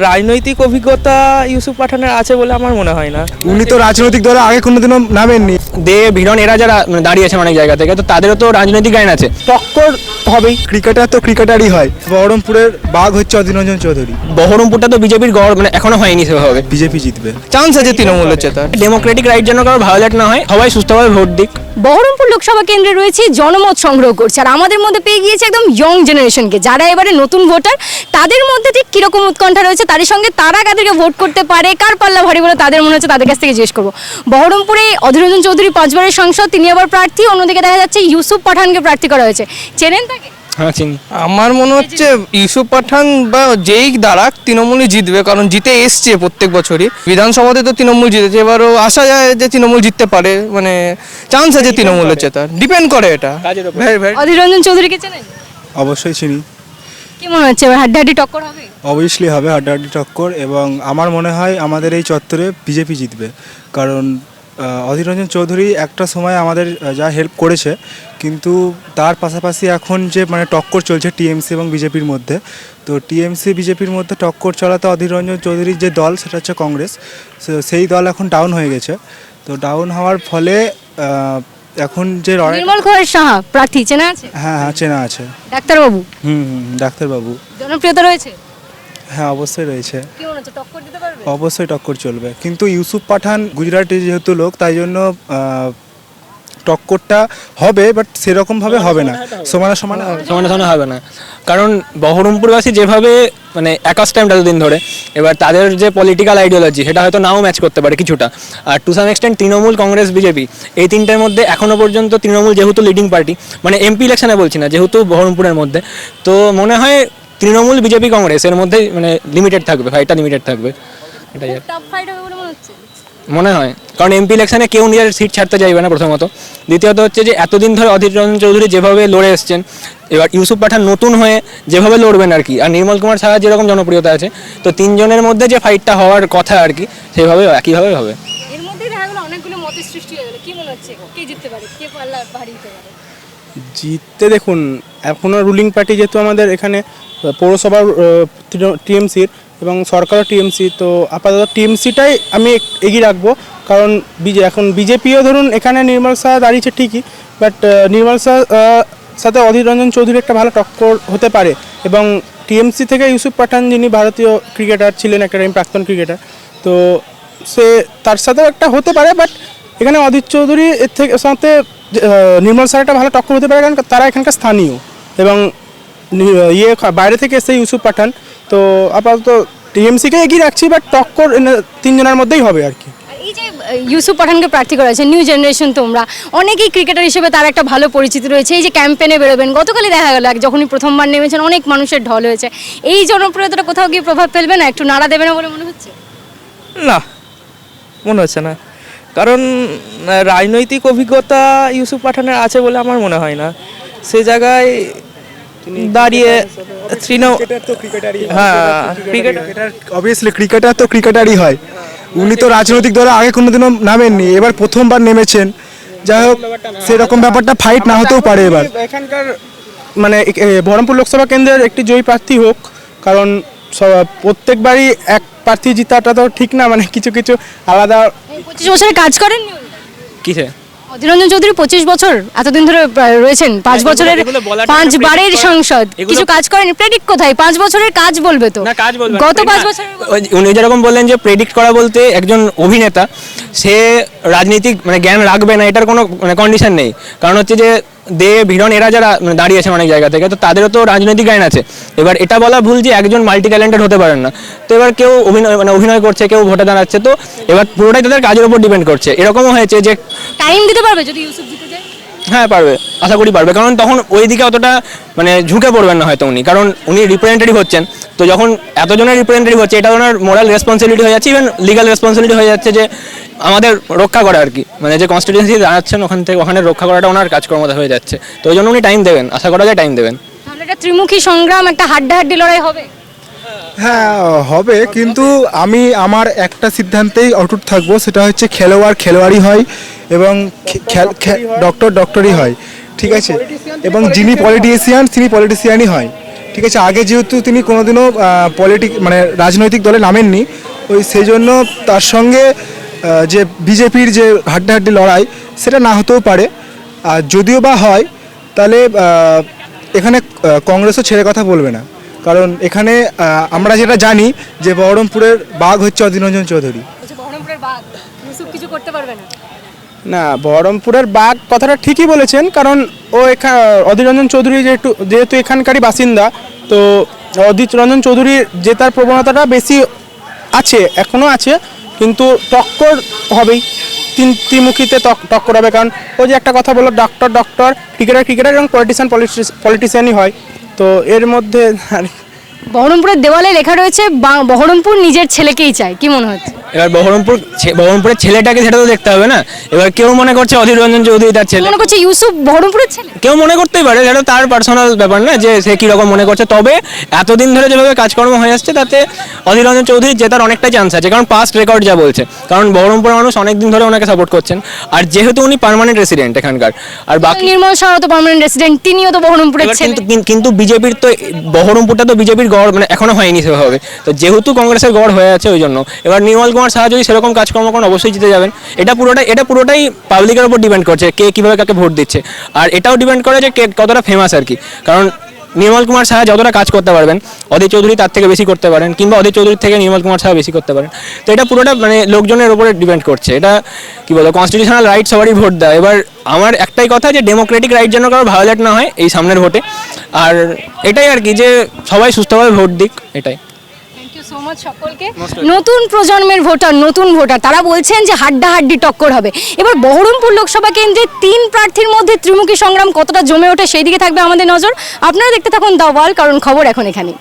রাজনৈতিক অভিজ্ঞতা ইউসুফ পাঠানের আছে বলে আমার মনে হয় না। উনি তো রাজনৈতিক দলে আগে কোনোদিনও নামেননি। দে ভিড়ন এরা যারা মানে দাঁড়িয়েছেন অনেক জায়গা থেকে তো তাদেরও তো রাজনৈতিক গাইন আছে। টক্কর হবেই। ক্রিকেটার তো ক্রিকেটারই হয়। বহরমপুরের বাঘ হচ্ছে অধীর রঞ্জন চৌধুরী। বহরমপুরটা তো বিজেপির গড় মানে এখনও হয়নি সেভাবে। বিজেপি জিতবে। চান্স আছে তৃণমূলের জেতার ডেমোক্রেটিক রাইট যেন কারও ভায়োলেট না হয় সবাই সুস্থভাবে ভোট দিক। বহরমপুর লোকসভা কেন্দ্রে রয়েছে জনমত সংগ্রহ করছে আর আমাদের মধ্যে পেয়ে গিয়েছে একদম ইয়ং জেনারেশনকে যারা এবারে নতুন ভোটার তাদের মধ্যে ঠিক কীরকম উৎকণ্ঠা রয়েছে তাদের সঙ্গে তারা কাদেরকে ভোট করতে পারে কার পাল্লা ভারী বলে তাদের মনে হচ্ছে তাদের কাছ থেকে জিজ্ঞেস করব। বহরমপুরে অধীররঞ্জন চৌধুরী পাঁচবারের সংসদ তিনি আবার প্রার্থী অন্যদিকে দেখা যাচ্ছে ইউসুফ পাঠানকে প্রার্থী করা হয়েছে। চেনেন তাকে? হ্যাঁ চিনি। আমার মনে হচ্ছে ইউসুফ পাঠান বা যেই দাঁড়াক তৃণমূলই জিতবে কারণ জিতে এসছে প্রত্যেক বছরই। বিধানসভাতে তো তৃণমূল জিতেছে এবারও আশা যায় যে তৃণমূল জিততে পারে মানে চান্স আছে তৃণমূলের জেতার ডিপেন্ড করে এটা। অধীররঞ্জন চৌধুরীকে চেনেন? অবশ্যই চিনি। কি মনে হচ্ছে? এবার টক্কর হবে? অবভিয়াসলি হবে হাড্ডাহাড্ডি টক্কর এবং আমার মনে হয় আমাদের এই চত্বরে বিজেপি জিতবে। কারণ অধীর রঞ্জন চৌধুরী একটা সময় আমাদের যা হেল্প করেছে, কিন্তু তার পাশাপাশি এখন যে মানে টক্কর চলছে টিএমসি এবং বিজেপির মধ্যে, তো টিএমসি, বিজেপির মধ্যে টক্কর চলাতে অধীর রঞ্জন চৌধুরীর যে দল, সেটা হচ্ছে কংগ্রেস। সেই দল এখন ডাউন হয়ে গেছে। তো ডাউন হওয়ার ফলে এখন যে লড়াই নির্মল কুমার সাহা প্রার্থী চেনা আছে? হ্যাঁ হ্যাঁ চেনা আছে। ডাক্তারবাবু? হুম হুম ডাক্তারবাবু। জনপ্রিয়তা রয়েছে? হ্যাঁ অবশ্যই রয়েছে। কি হচ্ছে টক্কর দিতে পারবে? অবশ্যই টক্কর চলবে। কিন্তু ইউসুফ পাঠান গুজরাটি যেহেতু লোক তাই জন্য টক্করটা হবে বাট সেরকমভাবে হবে না। সমানে সমানে হবে। সমানে সমানে হবে না। কারণ বহরমপুরবাসী যেভাবে মানে একাস টাইমটা দুদিন ধরে এবার তাদের যে পলিটিক্যাল আইডিওলজি সেটা হয়তো নাও ম্যাচ করতে পারে কিছুটা। আর to some extent Trinamool Congress BJP এই তিনটের মধ্যে এখনও পর্যন্ত তৃণমূল যেহেতু লিডিং পার্টি মানে এমপি ইলেকশনে বলছি না যেহেতু বহরমপুরের মধ্যে তো মনে হয় তৃণমূল বিজেপি কংগ্রেস এর মধ্যে মানে লিমিটেড থাকবে ফাইটটা লিমিটেড থাকবে। এটাই আর টাফ ফাইট হবে বলে মনে হয়। কারণ এমপি ইলেকশনে কেউ নিজের সিট ছাড়তে চাইবে না প্রথমত। দ্বিতীয়ত হচ্ছে যে এতদিন ধরে অধীর রঞ্জন চৌধুরী যেভাবে লড়ে এসছেন এবার ইউসুফ পাঠান নতুন হয়ে যেভাবে লড়বেন আর কি আর নির্মল কুমার সাহা যেরকম জনপ্রিয়তা আছে তো তিনজনের মধ্যে যে ফাইটটা হওয়ার কথা আর কি সেভাবে একইভাবে হবে। এর মধ্যেই দেখা গেল অনেকগুলো মতের সৃষ্টি হয়ে গেল। কি মনে হচ্ছে? কে জিততে পারে? কে পাল্লা ভারী হতে পারে? জিততে দেখুন এখনও রুলিং পার্টি যেহেতু আমাদের এখানে পৌরসভার টিএমসির এবং সরকারও টিএমসি, তো আপাতত টিএমসিটাই আমি এগিয়ে রাখব। কারণ বিজে, এখন বিজেপিও ধরুন এখানে নির্মল শাহ দাঁড়িয়েছে ঠিকই, বাট নির্মল শাহ সাথে অধীর রঞ্জন চৌধুরী একটা ভালো টক্কর হতে পারে এবং টিএমসি থেকে ইউসুফ পাঠান যিনি ভারতীয় ক্রিকেটার ছিলেন একটা টাইম প্রাক্তন ক্রিকেটার, তো সে তার সাথেও একটা হতে পারে, বাট এখানে অধীর চৌধুরী এর থেকে, সাথে নির্মল স্যার একটা ভালো টক্কর হতে পারে, কারণ তারা এখানকার স্থানীয় এবং ইয়ে বাইরে থেকে এসে ইউসুফ পাঠান। তো আপাতত টিএমসিকে এগিয়ে রাখছি বাট টক্কর তিনজনের মধ্যেই হবে আর কি। এই যে ইউসুফ পাঠানকে প্রার্থী করা হয়েছে নিউ জেনারেশন তোমরা অনেকেই ক্রিকেটার হিসেবে তার একটা ভালো পরিচিতি রয়েছে। এই যে ক্যাম্পেনে বেরোবেন গতকালই দেখা গেল এক যখনই প্রথমবার নেমেছেন অনেক মানুষের ঢল হয়েছে। এই জনপ্রিয়তাটা কোথাও গিয়ে প্রভাব ফেলবে না? একটু নাড়া দেবে না বলে মনে হচ্ছে? না মনে হচ্ছে না। কারণ রাজনৈতিক অভিজ্ঞতা ইউসুফ পাঠানের আছে বলে আমার মনে হয় না। সে জায়গায় দাঁড়িয়ে হ্যাঁ। অবভিয়াসলি ক্রিকেটার তো ক্রিকেটারই হয়। উনি তো রাজনৈতিক দলে আগে কোনোদিনও নামেননি এবার প্রথমবার নেমেছেন। যাই হোক সেরকম ব্যাপারটা ফাইট না হতেও পারে এবার। এখানকার মানে বহরমপুর লোকসভা কেন্দ্রের একটি জয়ী প্রার্থী হোক কারণ প্রত্যেকবারই এক প্রার্থী জিতাটা তো ঠিক না মানে কিছু কিছু আলাদা পঁচিশ বছরের কাজ করেন? কিসে? অধীররঞ্জন চৌধুরী পঁচিশ বছর এতদিন ধরে রয়েছেন পাঁচ বছরের এগুলো পাঁচ বারের সংসদ। কিছু কাজ করেন? প্রেডিক্ট কোথায়? পাঁচ বছরের কাজ বলবে তো। না কাজ বলবেন গত পাঁচ বছর উনি যেরকম বললেন যে প্রেডিক্ট করা বলতে একজন অভিনেতা সে রাজনীতিক মানে জ্ঞান রাখবে না এটার কোনো মানে কন্ডিশন নেই। কারণ হচ্ছে যে দে, ভিড়ন, এরা যারা দাঁড়িয়ে দাঁড়িয়েছেন অনেক জায়গা থেকে, তো তাদেরও তো রাজনৈতিক আইন আছে। এবার এটা বলা ভুল যে একজন মাল্টি ট্যালেন্টেড হতে পারেন না। তো এবার কেউ অভিনয় মানে অভিনয় করছে, কেউ ভোটে দাঁড়াচ্ছে, তো এবার পুরোটাই তাদের কাজের উপর ডিপেন্ড করছে। এরকমও হয়েছে যে টাইম দিতে পারবে যদি ইউসুফ হ্যাঁ পারবে। আশা করি পারবে। কারণ তখন ওই দিকে অতটা মানে ঝুঁকে পড়বেন না হয়তো উনি। কারণ উনি রিপ্রেজেন্টেটিভ হচ্ছেন। তো যখন এতজনের রিপ্রেজেন্টেটিভ হচ্ছে, এটা ওনার মোরাল রেসপন্সিবিলিটি হয়ে যাচ্ছে ইভেন লিগাল রেসপন্সিবিলিটি হয়ে যাচ্ছে যে আমাদের রক্ষা করা আর কি। মানে যে কনস্টিটিউন্সি দাঁড়াচ্ছেন ওখান থেকে, ওখানে রক্ষা করাটা ওনার কাজকর্মতা হয়ে যাচ্ছে। তো ওই জন্য উনি টাইম দেবেন। আশা করা যায় টাইম দেবেন। তাহলে একটা ত্রিমুখী সংগ্রাম, একটা হাড্ডাহাড্ডি লড়াই হবে? হ্যাঁ হবে, কিন্তু আমি আমার একটা সিদ্ধান্তেই অটুট থাকব, সেটা হচ্ছে খেলোয়াড় খেলোয়াড়ই হয় এবং ডক্টর ডক্টরই হয়, ঠিক আছে? এবং যিনি পলিটিশিয়ান তিনি পলিটিশিয়ানই হয়, ঠিক আছে? আগে যেহেতু তিনি কোনোদিনও পলিটিক মানে রাজনৈতিক দলে নামেননি, ওই সেই জন্য তার সঙ্গে যে বিজেপির যে হাড্ডাহাড্ডি লড়াই, সেটা না হতেও পারে। আর যদিও বা হয়, তাহলে এখানে কংগ্রেসও ছেড়ে কথা বলবে না। কারণ এখানে আমরা যেটা জানি যে বহরমপুরের বাঘ হচ্ছে অধীররঞ্জন চৌধুরী। বহরমপুরের বাঘ ইউসুফ কিছু করতে পারবে না? না বহরমপুরের বাঘ কথাটা ঠিকই বলেছেন কারণ ও এখান অধীর রঞ্জন চৌধুরী যেহেতু যেহেতু এখানকারই বাসিন্দা তো অধীর রঞ্জন চৌধুরীর জেতার প্রবণতাটা বেশি আছে এখনও আছে কিন্তু টক্কর হবেই। তিন ত্রিমুখীতে টক্কর হবে কারণ ও যে একটা কথা বলল ডক্টর ডক্টর ক্রিকেটার ক্রিকেটার এবং পলিটিশিয়ান পলিটিশিয়ানই হয়। তো এর মধ্যে বহরমপুরের দেওয়ালে লেখা রয়েছে, বা- বহরমপুর নিজের ছেলেকেই চায়, কি মনে হচ্ছে? এবার বহরমপুর বহরমপুরের ছেলেটাকে সেটা তো দেখতে হবে না। এবার কেউ মনে করছে অধীর রঞ্জন চৌধুরী তার ছেলে। মনে করছে ইউসুফ বহরমপুরের ছেলে? কেউ মনে করতেই পারে সেটা তার পার্সোনাল ব্যাপার না যে সে কীরকম মনে করছে। তবে এতদিন ধরে যেভাবে কাজকর্ম হয়ে আসছে তাতে অধীর রঞ্জন চৌধুরী জেতার অনেকটাই চান্স আছে। কারণ পাস্ট রেকর্ড যা বলছে কারণ বহরমপুরের মানুষ অনেক দিন ধরে ওনাকে সাপোর্ট করছেন। আর যেহেতু উনি পার্মানেন্ট রেসিডেন্ট এখানকার আর বাকি নির্মল শাহ তো পার্মানেন্ট রেসিডেন্ট তিনিও তো বহরমপুরের ছেলে। কিন্তু কিন্তু বিজেপির তো বহরমপুরটা তো বিজেপির গড় মানে এখনও হয়নি সেভাবে। তো যেহেতু কংগ্রেসের গড় হয়ে আছে ওই জন্য। এবার নির্মল কুমার সাহা যদি সেরকম কাজকর্ম করেন, অবশ্যই জিতে যাবেন। এটা পুরোটাই এটা পুরোটাই পাবলিকের উপর ডিপেন্ড করছে কে কীভাবে কাকে ভোট দিচ্ছে। আর এটাও ডিপেন্ড করে যে কে কতটা ফেমাস আর কি। কারণ নির্মল কুমার সাহা যতটা কাজ করতে পারবেন, অধীর চৌধুরী তার থেকে বেশি করতে পারেন, কিংবা অধীর চৌধুরীর থেকে নির্মল কুমার সাহা বেশি করতে পারেন। তো এটা পুরোটা মানে লোকজনের উপরে ডিপেন্ড করছে। এটা কি বলব কনস্টিটিউশনাল রাইট সবারই ভোট দেয়। এবার আমার একটাই কথা যে ডেমোক্রেটিক রাইট যেন কারও ভায়োলেট না হয় এই সামনের ভোটে। আর এটাই আর কি যে সবাই সুস্থভাবে ভোট দিক, এটাই। সো মাচ সকলকে। নতুন প্রজন্মের ভোটার নতুন ভোটার তারা বলছেন যে হাড্ডাহাড্ডি টক্কর হবে। এবার বহরমপুর লোকসভা কেন্দ্রে তিন প্রার্থীর মধ্যে ত্রিমুখী সংগ্রাম কতটা জমে ওঠে সেই দিকে থাকবে আমাদের নজর। আপনারা দেখতে থাকুন দা ওয়াল কারণ খবর এখন এখানে